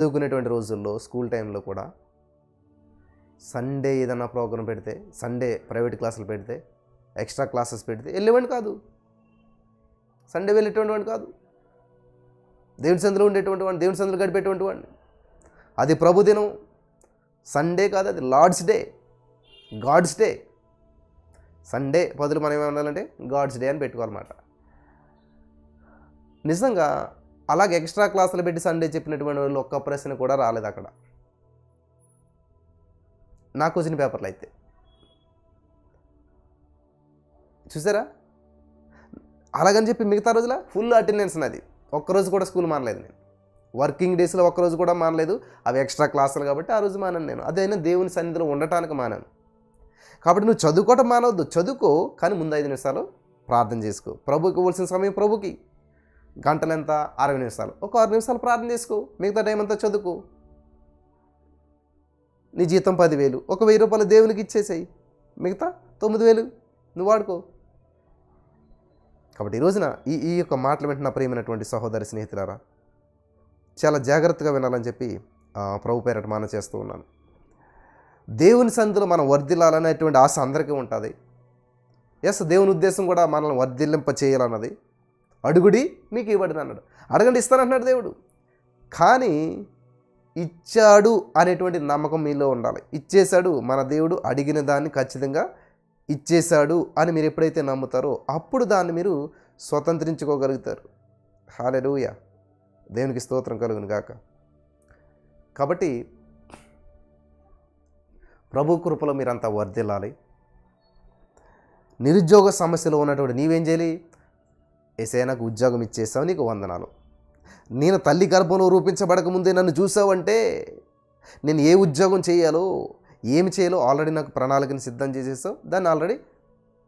చదువుకునేటువంటి రోజుల్లో స్కూల్ టైంలో కూడా సండే ఏదైనా ప్రోగ్రాం పెడితే సండే ప్రైవేట్ క్లాసులు పెడితే ఎక్స్ట్రా క్లాసెస్ పెడితే వెళ్ళేవాడిని కాదు. సండే వెళ్ళేటువంటి వాడిని కాదు. దేవుని సందులో ఉండేటువంటి వాడిని దేవుని సందులో గడిపేటువంటి వాడిని. అది ప్రభుదినం సండే కాదు అది Lord's day. God's day. Sunday బదులు మనం ఏమనాలంటే గాడ్స్ డే అని పెట్టుకోవాలన్నమాట. నిజంగా అలాగే ఎక్స్ట్రా క్లాసులు పెట్టి సండే చెప్పినటువంటి వాళ్ళు ఒక్క ప్రశ్న కూడా రాలేదు అక్కడ. నాకు వచ్చిన పేపర్లు అయితే. చూసారా? అలాగని చెప్పి మిగతా రోజుల ఫుల్ అటెండెన్స్ నాది. ఒక్కరోజు కూడా స్కూల్ మానలేదు నేను. వర్కింగ్ డేస్లో ఒక్కరోజు కూడా మానలేదు. అవి ఎక్స్ట్రా క్లాసులు కాబట్టి ఆ రోజు మానాను నేను. అదైనా దేవుని సన్నిధిలో ఉండటానికి మానాను. కాబట్టి నువ్వు చదువుకోవటం మానవద్దు. చదువుకో కానీ ముందు ఐదు నిమిషాలు ప్రార్థన చేసుకో. ప్రభుకి ఇవ్వాల్సిన సమయం ప్రభుకి. గంటలెంత? అరవై నిమిషాలు. ఒక ఆరు నిమిషాలు ప్రార్థన చేసుకో. మిగతా టైం అంతా చదువుకో. నీ జీతం పదివేలు. ఒక వెయ్యి రూపాయలు దేవునికి ఇచ్చేసాయి. మిగతా తొమ్మిది వేలు నువ్వు వాడుకో. కాబట్టి ఈ రోజున ఈ ఈ యొక్క మాటలు వింటున్న ప్రియమైనటువంటి సహోదరి స్నేహితులారా చాలా జాగ్రత్తగా వినాలని చెప్పి ప్రభు పేరట మాన చేస్తూ ఉన్నాను. దేవుని సందులో మనం వర్ధిల్లాలనేటువంటి ఆశ అందరికీ ఉంటుంది. ఎస్ దేవుని ఉద్దేశం కూడా మనల్ని వర్ధిల్లింప చేయాలన్నది అడుగుడి మీకు ఇవ్వడని అన్నాడు. అడగండి ఇస్తానంటున్నాడు దేవుడు. కానీ ఇచ్చాడు అనేటువంటి నమ్మకం మీలో ఉండాలి. ఇచ్చేశాడు మన దేవుడు అడిగిన దాన్ని ఖచ్చితంగా ఇచ్చేశాడు అని మీరు ఎప్పుడైతే నమ్ముతారో అప్పుడు దాన్ని మీరు స్వతంత్రించుకోగలుగుతారు. హాలెలూయ. దేవునికి స్తోత్రం కలుగును గాక. కాబట్టి ప్రభు కృపలో మీరంతా వర్ధిల్లాలి. నిరుద్యోగ సమస్యలో ఉన్నటువంటి నీవేం చేయాలి? ఏసే నాకు ఉద్యోగం ఇచ్చేసావు నీకు వందనాలు. నేను తల్లి గర్భంలో రూపించబడకముందే నన్ను చూసావంటే నేను ఏ ఉద్యోగం చేయాలో ఏమి చేయాలో ఆల్రెడీ నాకు ప్రణాళికని సిద్ధం చేసేసావు దాన్ని ఆల్రెడీ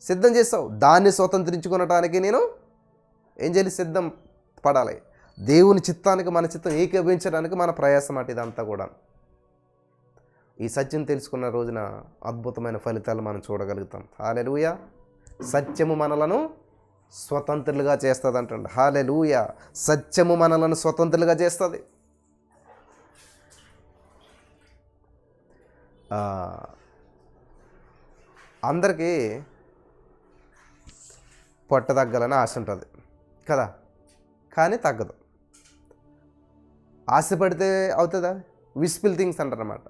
సిద్ధం చేస్తావు. దాన్ని స్వతంత్రించుకునటానికి నేను ఏం చేయాలి సిద్ధం పడాలి. దేవుని చిత్తానికి మన చిత్తం ఏకీభవించడానికి మన ప్రయాసం అటు ఇదంతా కూడా. ఈ సత్యం తెలుసుకున్న రోజున అద్భుతమైన ఫలితాలు మనం చూడగలుగుతాం. హాలెలూయ సత్యము మనలను స్వతంత్రులుగా చేస్తుంది అంటండి హాలెలూయ. సత్యము మనలను స్వతంత్రులుగా చేస్తుంది. అందరికీ పొట్ట తగ్గాలని ఆశ ఉంటుంది. కదా? కానీ తగ్గదు. ఆశపడితే అవుతుందా? విస్పిల్ థింగ్స్ అంటారు అనమాట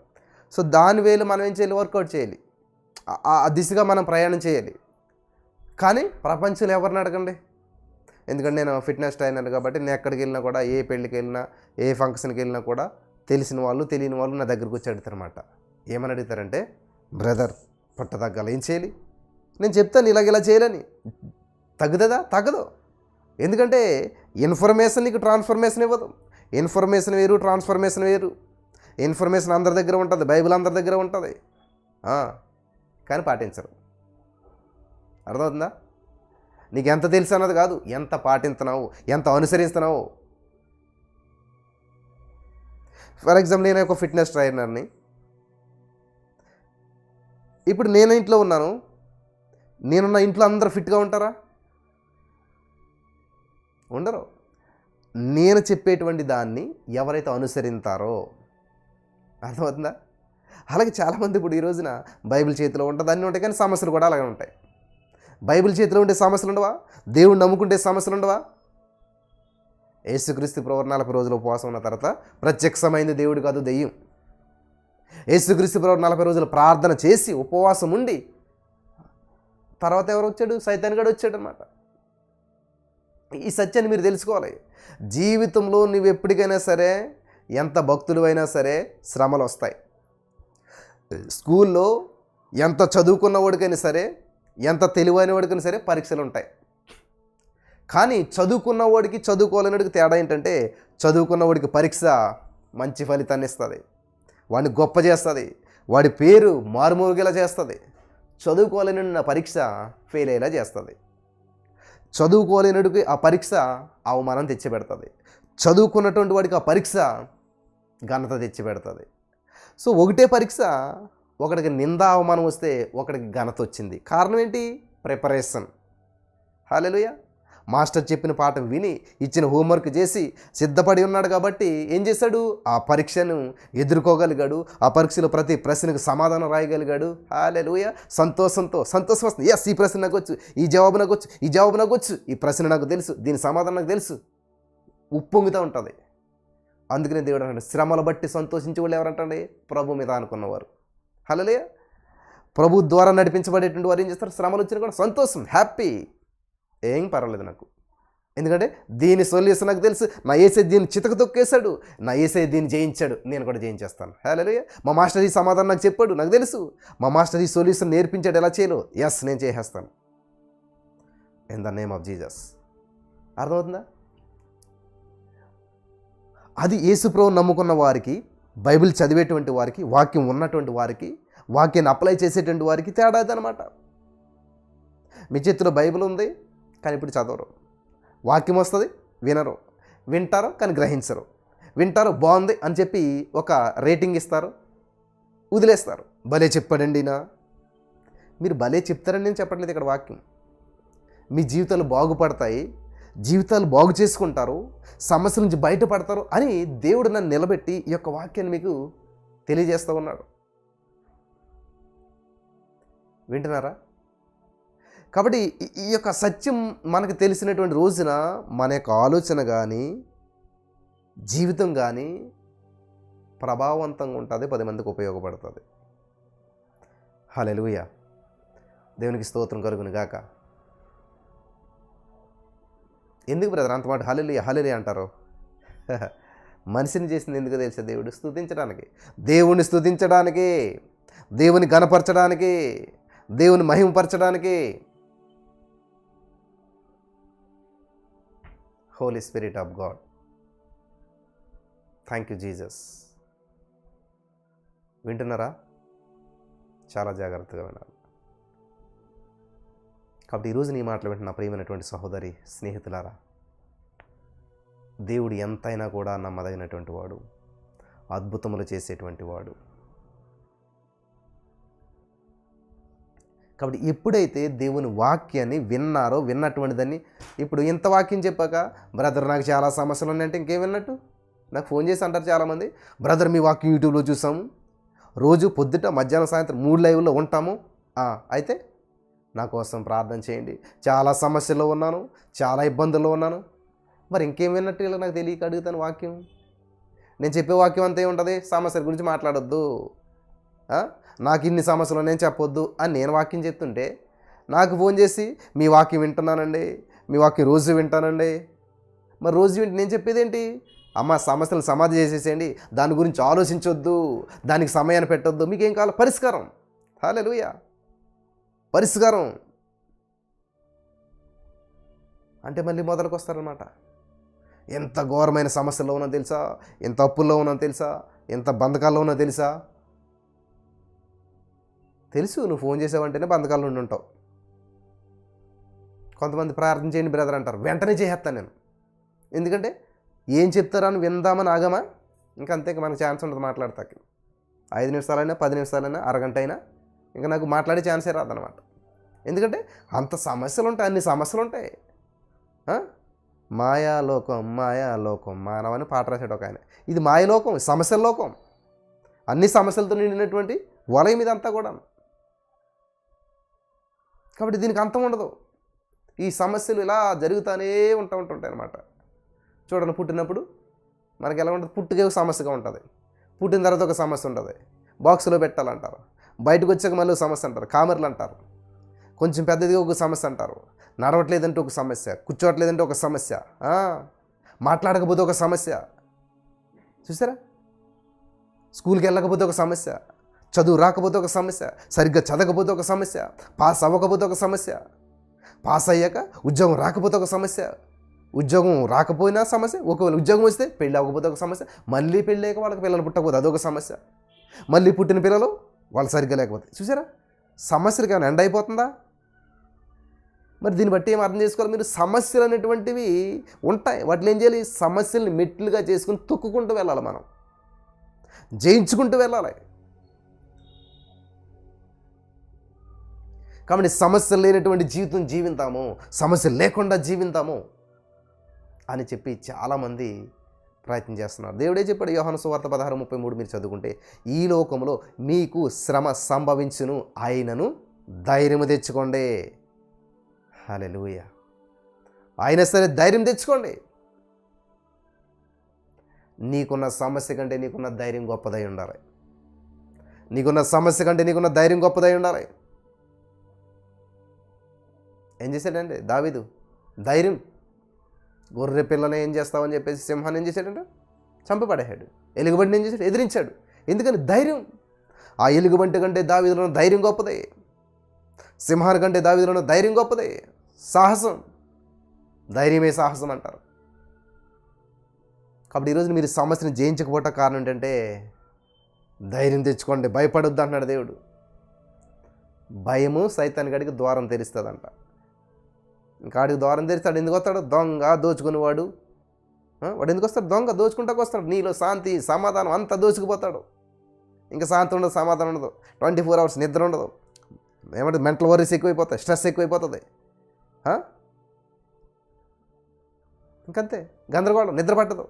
సో దాని వేలు మనం ఏం చేయాలి? వర్కౌట్ చేయాలి. ఆ దిశగా మనం ప్రయాణం చేయాలి. కానీ ప్రపంచంలో ఎవరిని అడగండి? ఎందుకంటే నేను ఫిట్నెస్ ట్రైనర్ కాబట్టి నేను ఎక్కడికి వెళ్ళినా కూడా ఏ పెళ్ళికి వెళ్ళినా ఏ ఫంక్షన్కి వెళ్ళినా కూడా తెలిసిన వాళ్ళు తెలియని వాళ్ళు నా దగ్గరకు వచ్చి అడుగుతారన్నమాట. ఏమని అడుగుతారంటే బ్రదర్ పొట్ట తగ్గాలి ఏం చేయాలి? నేను చెప్తాను ఇలాగ ఇలా చేయాలని. తగ్గుతుందా? తగ్గదు. ఎందుకంటే ఇన్ఫర్మేషన్ నీకు ట్రాన్స్ఫర్మేషన్ ఇవ్వదు. ఇన్ఫర్మేషన్ వేరు ట్రాన్స్ఫర్మేషన్ వేరు. ఇన్ఫర్మేషన్ అందరి దగ్గర ఉంటుంది బైబిల్ అందరి దగ్గర ఉంటుంది. కానీ పాటించరు. అర్థమవుతుందా? నీకు ఎంత తెలుసు అన్నది కాదు ఎంత పాటిస్తున్నావు ఎంత అనుసరిస్తున్నావు. ఫర్ ఎగ్జాంపుల్ నేను ఒక ఫిట్నెస్ ట్రైనర్ని. ఇప్పుడు నేను ఇంట్లో ఉన్నాను. నేనున్న ఇంట్లో అందరూ ఫిట్గా ఉంటారా? ఉండరు. నేను చెప్పేటువంటి దాన్ని ఎవరైతే అనుసరిస్తారో అర్థమవుతుందా? అలాగే చాలామంది ఇప్పుడు ఈ రోజున బైబిల్ చేతిలో ఉంటుంది అన్నీ ఉంటాయి కానీ సమస్యలు కూడా అలాగే ఉంటాయి. బైబిల్ చేతిలో ఉండే సమస్యలు ఉండవా దేవుడు నమ్ముకుంటే సమస్యలు ఉండవా యేసుక్రీస్తు ప్రవర్ నలభై రోజులు ఉపవాసం ఉన్న తర్వాత ప్రత్యక్షమైంది దేవుడు కాదు దెయ్యం. యేసుక్రీస్తు ప్రవర్ నలభై రోజులు ప్రార్థన చేసి ఉపవాసం ఉండి తర్వాత ఎవరు వచ్చాడు? సైతాన్ గడు వచ్చాడు అనమాట ఈ సత్యాన్ని మీరు తెలుసుకోవాలి. జీవితంలో నువ్వు ఎప్పటికైనా సరే ఎంత భక్తులు అయినా సరే శ్రమలు వస్తాయి స్కూల్లో ఎంత చదువుకున్న వాడికైనా సరే ఎంత తెలివైన వాడికైనా సరే పరీక్షలు ఉంటాయి కానీ చదువుకున్న వాడికి చదువుకోలేనివాడికి తేడా ఏంటంటే చదువుకున్న వాడికి పరీక్ష మంచి ఫలితాన్ని ఇస్తుంది. వాడిని గొప్ప చేస్తుంది. వాడి పేరు మారుమూరుగేలా చేస్తుంది. చదువుకోలేని నా పరీక్ష ఫెయిల్ అయ్యేలా చేస్తుంది. చదువుకోలేనుడికి ఆ పరీక్ష అవమానం తెచ్చిపెడుతుంది. చదువుకున్నటువంటి వాడికి ఆ పరీక్ష ఘనత తెచ్చిపెడుతుంది. సో ఒకటే పరీక్ష ఒకడికి నింద అవమానం వస్తే ఒకడికి ఘనత వచ్చింది. కారణం ఏంటి? ప్రిపరేషన్. హాలెలుయ మాస్టర్ చెప్పిన పాఠం విని ఇచ్చిన హోంవర్క్ చేసి సిద్ధపడి ఉన్నాడు కాబట్టి ఏం చేశాడు? ఆ పరీక్షను ఎదుర్కోగలిగాడు. ఆ పరీక్షలో ప్రతి ప్రశ్నకు సమాధానం రాయగలిగాడు. హాలెలుయ సంతోషంతో సంతోషం వస్తుంది. ఎస్ ఈ ప్రశ్న నాకు వచ్చు. ఈ జవాబు నాకు వచ్చు. ఈ జవాబు నాకు వచ్చు. ఈ ప్రశ్న నాకు తెలుసు. దీని సమాధానం నాకు తెలుసు. ఉప్పొంగుతూ ఉంటుంది. అందుకనే దేవుడు అంటాడు శ్రమలు బట్టి సంతోషించే వాళ్ళు ఎవరంటండి? ప్రభు మీద అనుకున్నవారు. హలలే ప్రభు ద్వారా నడిపించబడేటువంటి వారు ఏం చేస్తారు? శ్రమలు వచ్చినా కూడా సంతోషం హ్యాపీ. ఏం పర్వాలేదు నాకు. ఎందుకంటే దీని సొల్యూషన్ నాకు తెలుసు. నా ఏసే దీన్ని చితక తొక్కేశాడు. నా ఏసే దీన్ని జయించాడు. నేను కూడా జయించేస్తాను. హలో మా మాస్టర్ ఈ సమాధానం నాకు చెప్పాడు. నాకు తెలుసు. మా మాస్టర్ ఈ సొల్యూషన్ నేర్పించాడు. ఎలా చేయను ఎస్ నేను చేసేస్తాను. In the name of Jesus అర్థమవుతుందా? అది యేసుప్రభు నమ్ముకున్న వారికి బైబిల్ చదివేటువంటి వారికి వాక్యం ఉన్నటువంటి వారికి వాక్యాన్ని అప్లై చేసేటువంటి వారికి తేడా అనమాట మీ చేతిలో బైబిల్ ఉంది కానీ ఇప్పుడు చదవరు. వాక్యం వస్తుంది వినరు. వింటారు కానీ గ్రహించరు. వింటారు బాగుంది అని చెప్పి ఒక రేటింగ్ ఇస్తారు వదిలేస్తారు. భలే చెప్పాడండి నా మీరు భలే చెప్తారని నేను చెప్పట్లేదు ఇక్కడ వాక్యం. మీ జీవితాలు బాగుపడతాయి జీవితాలు బాగు చేసుకుంటారు సమస్యల నుంచి బయటపడతారు అని దేవుడు నన్ను నిలబెట్టి ఈ యొక్క వాక్యాన్ని మీకు తెలియజేస్తూ ఉన్నాడు. వింటున్నారా? కాబట్టి ఈ- యొక్క సత్యం మనకు తెలిసినటువంటి రోజున మన యొక్క ఆలోచన కానీ జీవితం కానీ ప్రభావవంతంగా ఉంటుంది పది మందికి ఉపయోగపడుతుంది. హలెలుయ దేవునికి స్తోత్రం కలుగును గాక ఎందుకు బ్రదర్ అంతమాట హలెలుయ హలెలుయ అంటారు? మనిషిని చేసింది ఎందుకు తెలుసా దేవుడు? స్థుతించడానికి దేవుణ్ణి స్థుతించడానికి దేవుని గనపరచడానికి దేవుని మహిమపరచడానికి. Holy spirit of God thank you Jesus వింటున్నారా? చాలా జాగ్రత్తగా వినాలి. కాబట్టి ఈరోజు నీ మాటలు వింటున్న ప్రియమైనటువంటి సహోదరి స్నేహితులారా దేవుడు ఎంతైనా కూడా నమ్మదగినటువంటి వాడు అద్భుతములు చేసేటువంటి వాడు. కాబట్టి ఎప్పుడైతే దేవుని వాక్యాన్ని విన్నారో విన్నటువంటి దాన్ని ఇప్పుడు ఇంత వాక్యం చెప్పాక బ్రదర్ నాకు చాలా సమస్యలు ఉన్నాయంటే ఇంకేం విన్నట్టు? నాకు ఫోన్ చేసి అంటారు చాలామంది. బ్రదర్ మీ వాక్యం యూట్యూబ్లో చూసాము. రోజు పొద్దుట మధ్యాహ్నం సాయంత్రం మూడు లైవ్లో ఉంటాము. అయితే నా కోసం ప్రార్థన చేయండి. చాలా సమస్యల్లో ఉన్నాను చాలా ఇబ్బందుల్లో ఉన్నాను. మరి ఇంకేం విన్నట్టు ఇలా నాకు తెలియక అడుగుతాను వాక్యం? నేను చెప్పే వాక్యం అంతే ఉంటుంది సమస్యల గురించి మాట్లాడొద్దు. నాకు ఇన్ని సమస్యలు నేను చెప్పొద్దు అని నేను వాక్యం చెప్తుంటే నాకు ఫోన్ చేసి మీ వాక్యం వింటున్నానండి. మీ వాక్యం రోజు వింటానండి. మరి రోజు వింటే నేను చెప్పేది ఏంటి అమ్మ సమస్యలు సమాధి చేసేసేయండి. దాని గురించి ఆలోచించొద్దు. దానికి సమయాన్ని పెట్టొద్దు. మీకేం కావాలి? పరిష్కారం. హాలెలుయా. పరిష్కారం. అంటే మళ్ళీ మొదలకు వస్తారనమాట ఎంత ఘోరమైన సమస్యల్లో ఉన్నా తెలుసా? ఎంత అప్పుల్లో ఉన్నా తెలుసా? ఎంత బంధకాల్లో ఉన్నా తెలుసా? తెలుసు నువ్వు ఫోన్ చేసావంటేనే బంధకాలు ఉండి ఉంటావు. కొంతమంది ప్రార్థన చేయండి బ్రదర్ అంటారు. వెంటనే చేసేస్తాను నేను. ఎందుకంటే ఏం చెప్తారని విందామని ఆగమా ఇంకా అంతే ఇంకా మనకు ఛాన్స్ ఉండదు మాట్లాడతాకి. ఐదు నిమిషాలైనా పది నిమిషాలైనా అరగంట అయినా ఇంకా నాకు మాట్లాడే ఛాన్సే రాదనమాట ఎందుకంటే అంత సమస్యలు ఉంటాయి అన్ని సమస్యలు ఉంటాయి ఆ? మాయాలోకం మాయాలోకం మానవని పాట రాశాడు ఒక ఆయన. ఇది మాయలోకం సమస్యల లోకం. అన్ని సమస్యలతో నిండినటువంటి వలయం ఇదంతా అంతా కూడా కాబట్టి దీనికి అంతం ఉండదు. ఈ సమస్యలు ఇలా జరుగుతూనే ఉంటా ఉంటుంటాయి అనమాట చూడండి పుట్టినప్పుడు మనకి ఎలా ఉంటుంది? పుట్టుకే ఒక సమస్యగా ఉంటుంది. పుట్టిన తర్వాత ఒక సమస్య ఉంటుంది. బాక్స్లో పెట్టాలంటారు. బయటకు వచ్చాక మళ్ళీ ఒక సమస్య అంటారు. కామర్లు అంటారు. కొంచెం పెద్దదిగా ఒక సమస్య అంటారు. నడవట్లేదంటే ఒక సమస్య కూర్చోవట్లేదంటే ఒక సమస్య మాట్లాడకపోతే ఒక సమస్య. చూసారా? స్కూల్కి వెళ్ళకపోతే ఒక సమస్య. చదువు రాకపోతే ఒక సమస్య సరిగ్గా చదవకపోతే ఒక సమస్య పాస్ అవ్వకపోతే ఒక సమస్య పాస్ అయ్యాక ఉద్యోగం రాకపోతే ఒక సమస్య ఉద్యోగం రాకపోయినా సమస్య ఒకవేళ ఉద్యోగం వస్తే పెళ్ళి అవ్వకపోతే ఒక సమస్య మళ్ళీ పెళ్ళి అయ్యాక వాళ్ళకి పిల్లలు పుట్టకపోతే అదొక సమస్య. మళ్ళీ పుట్టిన పిల్లలు వాళ్ళు సరిగ్గా లేకపోతే చూసారా సమస్యలకి ఏమైనా ఎండ్ అయిపోతుందా? మరి దీన్ని బట్టి ఏం అర్థం చేసుకోవాలి? మీరు సమస్యలు అనేటువంటివి ఉంటాయి. వాటిని ఏం చేయాలి? సమస్యల్ని మెట్లుగా చేసుకుని తొక్కుకుంటూ వెళ్ళాలి మనం. జయించుకుంటూ వెళ్ళాలి. కాబట్టి సమస్యలు లేనటువంటి జీవితం జీవితాము సమస్య లేకుండా జీవితాము అని చెప్పి చాలామంది ప్రయత్నం చేస్తున్నారు. దేవుడే చెప్పాడు యోహాను సువార్త పదహారు ముప్పై మూడు మీరు చదువుకుంటే ఈ లోకంలో మీకు శ్రమ సంభవించును ఆయనను ధైర్యము తెచ్చుకోండి. హలెలుయ అయినా సరే ధైర్యం తెచ్చుకోండి. నీకున్న సమస్య కంటే నీకున్న ధైర్యం గొప్పదై ఉండాలి. నీకున్న సమస్య కంటే నీకున్న ధైర్యం గొప్పదై ఉండాలి. ఏం చేశాడంటే దావీదు ధైర్యం. గొర్రె పిల్లని ఏం చేస్తావని చెప్పేసి సింహాన్ని ఏం చేశాడంట? చంపబడేశాడు. ఎలుగుబంటిని ఏం చేశాడు? ఎదిరించాడు. ఎందుకని? ధైర్యం. ఆ ఎలుగుబంటి కంటే దావీదులో ధైర్యం గొప్పదే. సింహాని కంటే దావీదులో ఉన్న ధైర్యం గొప్పదే. సాహసం. ధైర్యమే సాహసం అంటారు. కాబట్టి ఈరోజు మీరు సమస్యను జయించకపోవటం కారణం ఏంటంటే ధైర్యం తెచ్చుకోండి. భయపడొద్దు అంటున్నాడు దేవుడు. భయము సైతాన్ గడికి ద్వారం తెరుస్తుందంట. ఇంకా ఆడికి ద్వారం తెరిస్తాడు. ఎందుకు వస్తాడు? దొంగ దోచుకునేవాడు. వాడు ఎందుకు వస్తాడు? దొంగ దోచుకుంటాకు వస్తాడు. నీలో శాంతి సమాధానం అంతా దోచుకుపోతాడు. ఇంకా శాంతి ఉండదు సమాధానం ఉండదు. ట్వంటీ ఫోర్ అవర్స్ నిద్ర ఉండదు. ఏమంటే మెంటల్ వరీస్ ఎక్కువైపోతాయి స్ట్రెస్ ఎక్కువైపోతుంది. ఇంకంతే. గందరగోళం నిద్ర పట్టదు.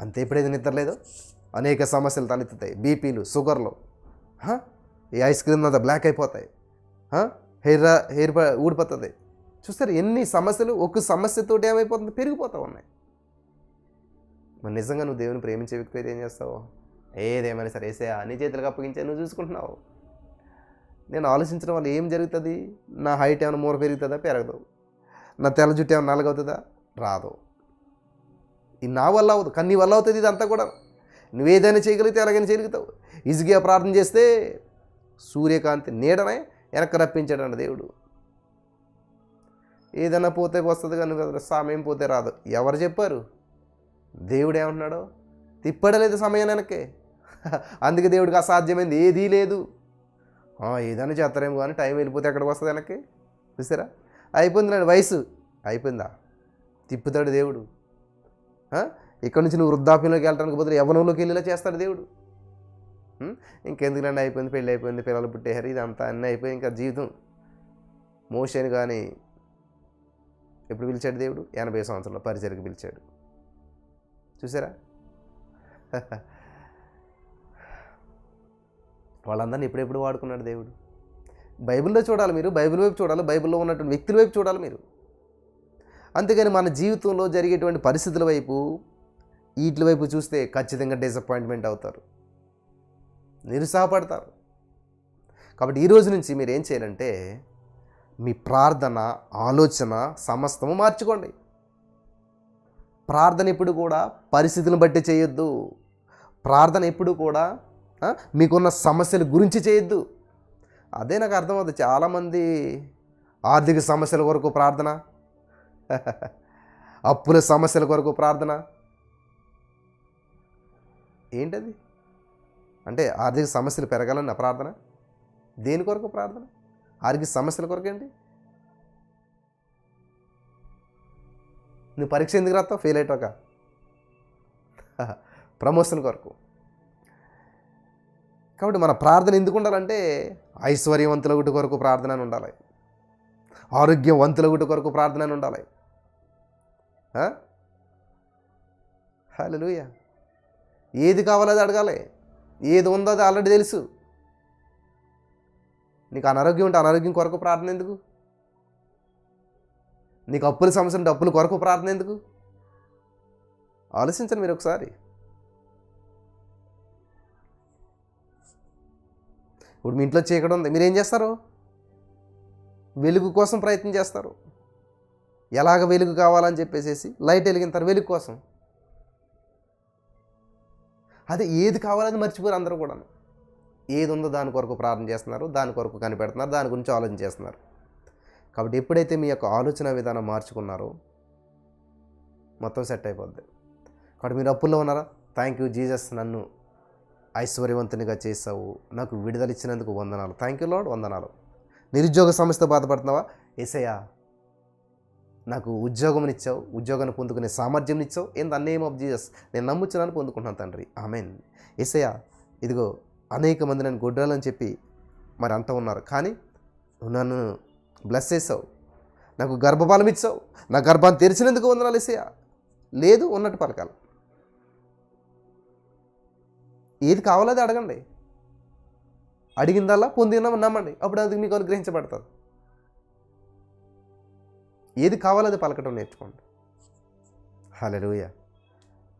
అంతే ఎప్పుడైతే నిద్ర లేదు. అనేక సమస్యలు తలెత్తుతాయి. బీపీలు షుగర్లు. ఈ ఐస్ క్రీమ్ అంతా బ్లాక్ అయిపోతాయి. హెయిర్ హెయిర్ ఊడిపోతుంది. చూస్తారు ఎన్ని సమస్యలు ఒక్క సమస్యతోటి ఏమైపోతుంది? పెరిగిపోతూ ఉన్నాయి. మరి నిజంగా నువ్వు దేవుని ప్రేమించే వ్యక్తి అయితే ఏం చేస్తావు? ఏదేమైనా సరే వేసే అన్ని చేతులకు అప్పగించే నువ్వు చూసుకుంటున్నావు. నేను ఆలోచించడం వల్ల ఏం జరుగుతుంది? నా హైట్ ఏమైనా మూర పెరుగుతుందా? పెరగదు. నా తెల్ల జుట్టు ఏమైనా నల్లగవుతుందా రాదు. ఇది నా వల్ల అవ్వదు కానీ నీ వల్ల అవుతుంది ఇదంతా కూడా. నువ్వు ఏదైనా చేయగలిగితే ఎలాగైనా చేయగలుగుతావు. ఈజీగా ప్రార్థన చేస్తే సూర్యకాంతి నీడనే వెనక్కి రప్పించాడంట దేవుడు. ఏదైనా పోతే వస్తుంది కానీ కదా సమయం పోతే రాదు. ఎవరు చెప్పారు? దేవుడు ఏమంటున్నాడు తిప్పడలేదు సమయం వెనక్కి అందుకే దేవుడికి అసాధ్యమైంది. ఏదీ లేదు. ఏదైనా చేస్తారేమో కానీ టైం వెళ్ళిపోతే ఎక్కడికి వస్తుంది వెనక్కి? చూసారా? అయిపోయింది వయసు. అయిపోయిందా? తిప్పుతాడు దేవుడు. ఇక్కడ నుంచి నువ్వు వృద్ధాప్యంలోకి వెళ్ళడానికి బదులు యవనంలోకి వెళ్ళేలా చేస్తాడు దేవుడు. ఇంకెందుకులండి అయిపోయింది పెళ్ళి అయిపోయింది పిల్లలు పుట్టేశారు ఇదంతా అన్నీ అయిపోయి ఇంకా జీవితం మోషన్ కానీ ఎప్పుడు పిలిచాడు దేవుడు? ఎనభై సంవత్సరాల పరిచయకు పిలిచాడు. చూసారా? వాళ్ళందరినీ ఎప్పుడెప్పుడు వాడుకున్నాడు దేవుడు? బైబిల్లో చూడాలి మీరు బైబిల్ వైపు చూడాలి బైబిల్లో ఉన్నటువంటి వ్యక్తుల వైపు చూడాలి మీరు. అంతేగాని మన జీవితంలో జరిగేటువంటి పరిస్థితుల వైపు వీటి వైపు చూస్తే ఖచ్చితంగా డిసప్పాయింట్మెంట్ అవుతారు. నిరుత్సాహపడతారు. కాబట్టి ఈరోజు నుంచి మీరు ఏం చేయాలంటే మీ ప్రార్థన ఆలోచన సమస్తము మార్చుకోండి. ప్రార్థన ఎప్పుడు కూడా పరిస్థితిని బట్టి చేయొద్దు. ప్రార్థన ఎప్పుడు కూడా మీకున్న సమస్యల గురించి చేయొద్దు. అదే నాకు అర్థమవుతుంది. చాలామంది ఆర్థిక సమస్యల కొరకు ప్రార్థన అప్పుల సమస్యల కొరకు ప్రార్థన. ఏంటది? అంటే ఆర్థిక సమస్యలు పెరగాలని నా ప్రార్థన? దేని కొరకు ప్రార్థన? ఆరోగ్య సమస్యల కొరకండి నువ్వు పరీక్ష ఎందుకు రాస్తావు? ఫెయిల్ అయ్యాక ప్రమోషన్ కొరకు. కాబట్టి మన ప్రార్థన ఎందుకు ఉండాలంటే ఐశ్వర్యవంతుల గుటి కొరకు ప్రార్థన అని ఉండాలి. ఆరోగ్యవంతుల గుటి కొరకు ప్రార్థన అని ఉండాలి. హలో ఏది కావాలో అది అడగాలి. ఏది ఉందో అది ఆల్రెడీ తెలుసు. నీకు అనారోగ్యం ఉంటే అనారోగ్యం కొరకు ప్రార్థన ఎందుకు? నీకు అప్పుల సమస్య ఉంటే అప్పుల కొరకు ప్రార్థన ఎందుకు? ఆలోచించండి మీరు ఒకసారి. ఇప్పుడు మీ ఇంట్లో చీకటి ఉంది మీరు ఏం చేస్తారు? వెలుగు కోసం ప్రయత్నం చేస్తారు. ఎలాగ వెలుగు కావాలని చెప్పేసి లైట్ వెలిగింతారు వెలుగు కోసం. అదే ఏది కావాలని మర్చిపోరు అందరూ కూడా ఏది ఉందో దాని కొరకు ప్రార్థన చేస్తున్నారు దాని కొరకు కనిపెడుతున్నారు దాని గురించి ఆలోచన చేస్తున్నారు. కాబట్టి ఎప్పుడైతే మీ యొక్క ఆలోచన విధానం మార్చుకున్నారో మొత్తం సెట్ అయిపోద్ది. కాబట్టి మీరు అప్పుల్లో ఉన్నారా? థ్యాంక్ యూ జీజస్ నన్ను ఐశ్వర్యవంతునిగా చేసావు నాకు విడుదల ఇచ్చినందుకు వందనాలు. థ్యాంక్ యూ లాడ్ వందనాలు. నిరుద్యోగ సమస్యతో బాధపడుతున్నావా? ఏసయ్యా నాకు ఉద్యోగం ఇచ్చావు ఉద్యోగాన్ని పొందుకునే సామర్థ్యం ఇచ్చావు. In the name of Jesus నేను నమ్ముచున్నాను పొందుకుంటున్నాను తండ్రి. ఆమెన్ ఏసయ్యా ఇదిగో అనేక మంది నన్ను గొడ్రాలని చెప్పి మరి అంతా ఉన్నారు. కానీ నువ్వు నన్ను బ్లెస్ చేసావు. నాకు గర్భఫలం ఇచ్చావు. నా గర్భాన్ని తెరిచినందుకు వందనాలు ఇసేయా లేదు ఉన్నట్టు పలకాలి. ఏది కావాలో అది అడగండి. అడిగిందల్లా పొందిన నమ్మండి. అప్పుడు అది మీకు అనుగ్రహించబడుతుంది. ఏది కావాలో అది పలకటం నేర్చుకోండి. హల్లెలూయ.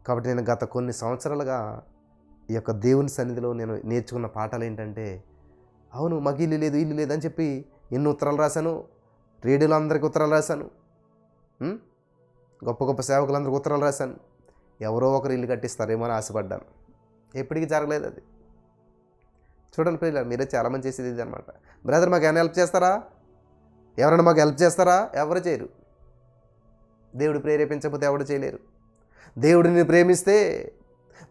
కాబట్టి నేను గత కొన్ని సంవత్సరాలుగా ఈ యొక్క దేవుని సన్నిధిలో నేను నేర్చుకున్న పాఠాలు ఏంటంటే అవును మాకు ఇల్లు లేదు ఇల్లు లేదు అని చెప్పి ఎన్ని ఉత్తరాలు రాశాను రేడియోలో అందరికి ఉత్తరాలు రాశాను గొప్ప గొప్ప సేవకులందరికీ ఉత్తరాలు రాశాను. ఎవరో ఒకరు ఇల్లు కట్టిస్తారేమో అని ఆశపడ్డాను. ఎప్పటికీ జరగలేదు అది. చూడండి పిల్లలు మీరే చాలామంది చేసేది ఇది అనమాట బ్రదర్ మాకు ఏమైనా హెల్ప్ చేస్తారా? ఎవరైనా మాకు హెల్ప్ చేస్తారా? ఎవరు చేయరు. దేవుడు ప్రేరేపించకపోతే ఎవరు చేయలేరు. దేవుడిని ప్రేమిస్తే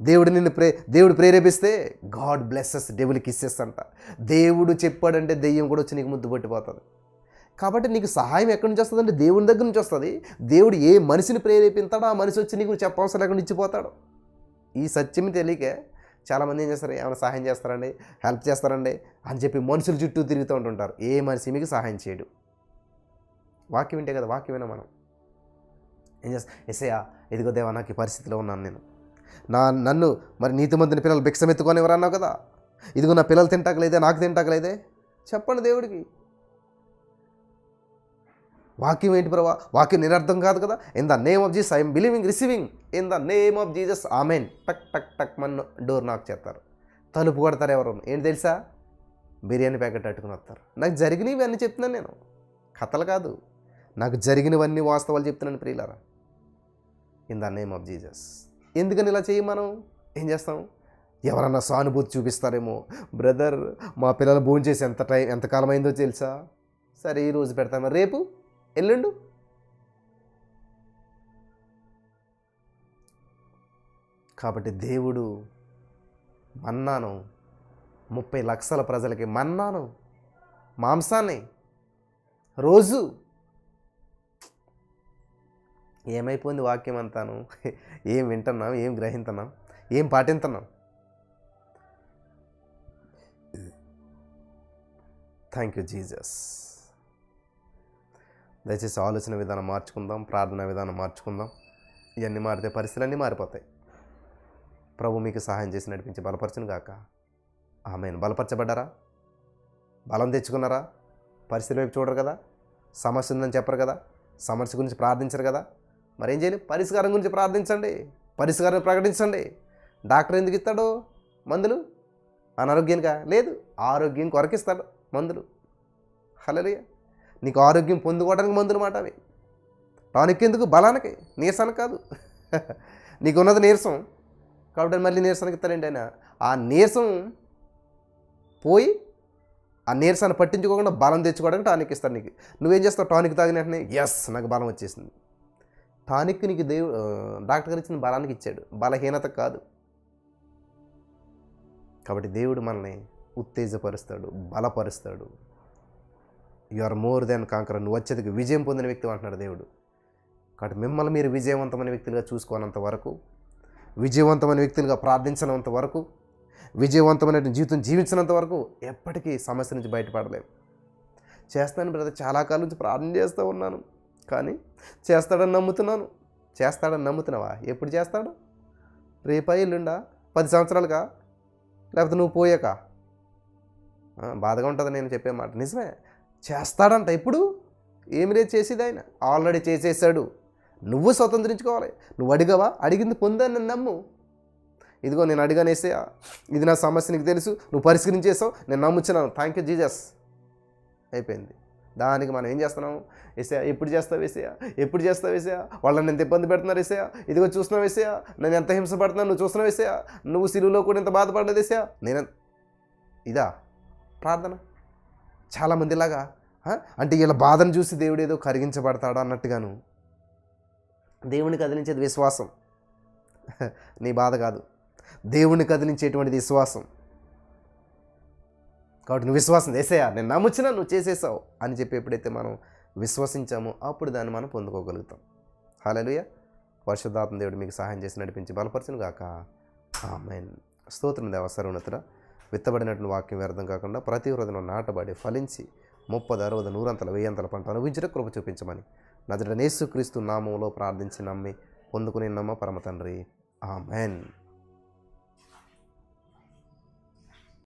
దేవుడు నిన్ను ప్రే దేవుడు ప్రేరేపిస్తే గాడ్ బ్లెస్సెస్ డెవుల్ కిస్సెస్ అంట. దేవుడు చెప్పాడంటే దెయ్యం కూడా వచ్చి నీకు ముద్దు పట్టిపోతుంది. కాబట్టి నీకు సహాయం ఎక్కడి నుంచి వస్తుందంటే దేవుని దగ్గర నుంచి వస్తుంది. దేవుడు ఏ మనిషిని ప్రేరేపిస్తాడో ఆ మనిషి వచ్చి నీకు చెప్పవసరం లేకుండా ఇచ్చిపోతాడు. ఈ సత్యం తెలియకే చాలామంది ఏం చేస్తారు? ఏమైనా సహాయం చేస్తారండి? హెల్ప్ చేస్తారండి? అని చెప్పి మనుషుల చుట్టూ తిరుగుతూ ఉంటుంటారు. ఏ మనిషి మీకు సహాయం చేయడు. వాక్యం వింటే కదా వాక్యమేనా మనం ఏం చేస్తా ఎస్ఐయా ఇదిగో దేవా నాకు ఈ పరిస్థితిలో ఉన్నాను నేను. నా నన్ను మరి నీతిమంతుని పిల్లలు భిక్షం ఎత్తుకొని ఎవరన్నావు కదా? ఇదిగో నా పిల్లలు తింటాకలేదే నాకు తింటాకలేదే? చెప్పండి దేవుడికి. వాక్యం ఏంటి ప్రభా? వాక్యం నిరర్థం కాదు కదా? In the name of Jesus I'm believing receiving in the name of Jesus amen టక్ టక్ టక్ మన డోర్ నాకు చేస్తారు. తలుపు కొడతారు ఎవరు ఏంటి తెలుసా? బిర్యానీ ప్యాకెట్ అట్టుకుని వస్తారు. నాకు జరిగినవి అన్నీ చెప్తున్నాను నేను. కథలు కాదు. నాకు జరిగినవన్నీ వాస్తవాలు చెప్తున్నాను ప్రియులారా. In the name of Jesus ఎందుకని ఇలా చేయి మనం? ఏం చేస్తాం? ఎవరన్నా సానుభూతి చూపిస్తారేమో. బ్రదర్ మా పిల్లలు భోజనం చేసి ఎంత టైం ఎంతకాలం అయిందో తెలుసా? సరే ఈ రోజు పెడతాను రేపు? ఎల్లుండు? కాబట్టి దేవుడు మన్నాను ముప్పై లక్షల ప్రజలకి మన్నాను మాంసాన్ని రోజు ఏమైపోయింది వాక్యం అంతాను ఏం వింటున్నాం? ఏం గ్రహించున్నాం ఏం పాటిస్తున్నాం థ్యాంక్ యూ జీజస్ దయచేసి ఆలోచన విధానం మార్చుకుందాం ప్రార్థన విధానం మార్చుకుందాం. ఇవన్నీ మారితే పరిస్థితులన్నీ మారిపోతాయి. ప్రభు మీకు సహాయం చేసి నడిపించి బలపరచును గాక. ఆమెను. బలపరచబడ్డారా? బలం తెచ్చుకున్నారా? పరిస్థితి వైపు చూడరు కదా? సమస్య ఉందని చెప్పరు కదా? సమస్య గురించి ప్రార్థించరు కదా? మరేం చేయండి పరిష్కారం గురించి ప్రార్థించండి. పరిష్కారం ప్రకటించండి. డాక్టర్ ఎందుకు ఇస్తాడు? మందులు? అనారోగ్యానికా? లేదు. ఆరోగ్యం కొరకిస్తాడు మందులు. హలలియ నీకు ఆరోగ్యం పొందుకోవడానికి మందులు మాట అవి. టానిక్ ఎందుకు బలానికి. నీరసానికి కాదు. నీకు ఉన్నది నీరసం. కాబట్టి మళ్ళీ నీరసానికి ఇస్తాడండి ఆయన. ఆ నీరసం పోయి ఆ నీరసాన్ని పట్టించుకోకుండా బలం తెచ్చుకోవడానికి టానిక్ ఇస్తాడు నీకు. నువ్వేం చేస్తావు? టానిక్ తాగిన వెంటనే ఎస్ నాకు బలం వచ్చేసింది. టానిక్ నీకు దేవు డాక్టర్ గారు ఇచ్చిన బలానికి ఇచ్చాడు. బలహీనత కాదు. కాబట్టి దేవుడు మనల్ని ఉత్తేజపరుస్తాడు బలపరుస్తాడు. You are more than conquer నువ్వు వచ్చేది విజయం పొందిన వ్యక్తి అంటున్నాడు దేవుడు. కాబట్టి మిమ్మల్ని మీరు విజయవంతమైన వ్యక్తులుగా చూసుకోనంత వరకు విజయవంతమైన వ్యక్తులుగా ప్రార్థించినంత వరకు విజయవంతమైన జీవితం జీవించినంత వరకు ఎప్పటికీ సమస్య నుంచి బయటపడలేము చేస్తాను బ్రదర్ చాలా కాలం నుంచి ప్రార్థన చేస్తూ ఉన్నాను. కానీ చేస్తాడని నమ్ముతున్నాను. చేస్తాడని నమ్ముతున్నావా? ఎప్పుడు చేస్తాడు? రేపా ఎల్లుండా? పది సంవత్సరాలుగా? లేకపోతే నువ్వు పోయాక? బాధగా ఉంటుంది నేను చెప్పే మాట. నిజమే. చేస్తాడంట ఎప్పుడు? ఏమి లేదు చేసేది ఆయన. ఆల్రెడీ చేసేసాడు. నువ్వు స్వతంత్రించుకోవాలి. నువ్వు అడిగావా? అడిగింది పొందని నన్ను నమ్ము. ఇదిగో నేను అడిగానేసే ఇది నా సమస్య నీకు తెలుసు. నువ్వు పరిష్కరించేసావు. నేను నమ్ముచున్నాను. థ్యాంక్ యూ జీజస్ అయిపోయింది. దానికి మనం ఏం చేస్తున్నాం? వేసా ఎప్పుడు చేస్తావు వేసేయా ఎప్పుడు చేస్తావు వేసేయా వాళ్ళని ఎంత ఇబ్బంది పెడుతున్నారు వేసేయా ఇదిగో చూస్తున్నావు వేసేయా నేను ఎంత హింస పడుతున్నాను? నువ్వు చూస్తున్నావు వేసేయా నువ్వు సిలువులో కూడా ఎంత బాధపడిన వేసేయా నేను ఇదా? ప్రార్థన? చాలామందిలాగా అంటే వీళ్ళ బాధను చూసి దేవుడు ఏదో కరిగించబడతాడు అన్నట్టుగాను. దేవుని కదిలించేది విశ్వాసం. నీ బాధ కాదు. దేవుని కదిలించేటువంటిది విశ్వాసం. కాబట్టి నువ్వు విశ్వాసం చేసేయా నేను నమ్ముచ్చినా నువ్వు చేసేసావు అని చెప్పి ఎప్పుడైతే మనం విశ్వసించామో అప్పుడు దాన్ని మనం పొందుకోగలుగుతాం. హాలలుయ పరిశుద్ధాత్మ దేవుడు మీకు సహాయం చేసి నడిపించి బలపరచును గాక. ఆమెన్. స్తోత్రం దేవ సర్వోన్నతుడ. విత్తబడినటువంటి వాక్యం వ్యర్థం కాకుండా ప్రతి రోజున నాటబడి ఫలించి ముప్పది అరవది నూరంతల వెయ్యంతల పంట అనుభవించడం కృప చూపించమని నజర నేసుక్రీస్తు నామంలో ప్రార్థించి నమ్మి పొందుకుని నమ్మ పరమ తండ్రి. ఆమెన్.